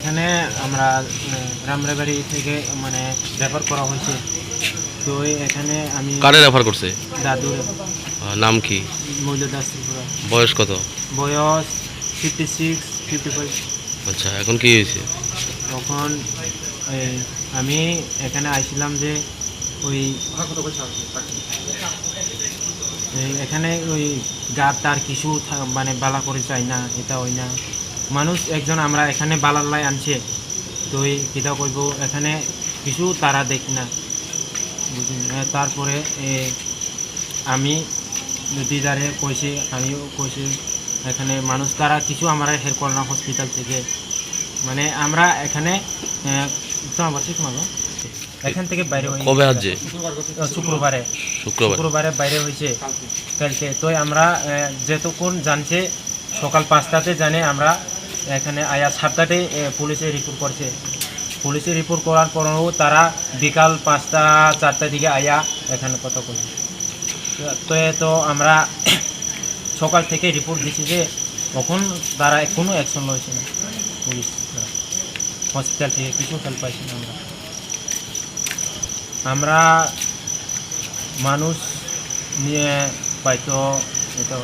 এখানে আমরা গ্রামের বাড়ি থেকে মানে রেফার করা হয়েছে। তো এখানে আমি কারে রেফার করছে? দাদু নাম কি? মৌল দাস বয়স কত? বয়স ফিফটি সিক্স ফিফটি ফাইভ আচ্ছা এখন কি হয়েছে? তখন আমি এখানে আইছিলাম যে ওই এখানে ওই গার তার কিছু মানে বালা করে চাই না, এটা ওই না। মানুষ একজন আমরা এখানে বালার লাই আনছে, তো ওই কিতা করব এখানে কিছু তারা দেখি না। তারপরে আমি দিদারে কইছে, আমিও কইছি, এখানে মানুষ তারা কিছু আমরা হেল্প করলাম হসপিটাল থেকে। মানে আমরা এখানে তোমার তোমার বাড়ি? এখান থেকে বাইরে হয়ে কবে আসছে শুক্রবারে। শুক্রবার। শুক্রবারে বাইরে হয়েছে কালকে। তো আমরা যেতক্ষণ জানছে সকাল পাঁচটাতে জানে আমরা এখানে আয়া সাতটাতে পুলিশে রিপোর্ট করছে। পুলিশে রিপোর্ট করার পরেও তারা বিকাল পাঁচটা চারটার দিকে আয়া এখানে কথা বলে তো তো আমরা সকাল থেকে রিপোর্ট দিচ্ছি যে তখন তারা কোনো অ্যাকশন লয়েছে না। পুলিশ হসপিটাল থেকে কিছু হেল্প পাইছি না আমরা। আমরা মানুষ নিয়ে পাইতো এটা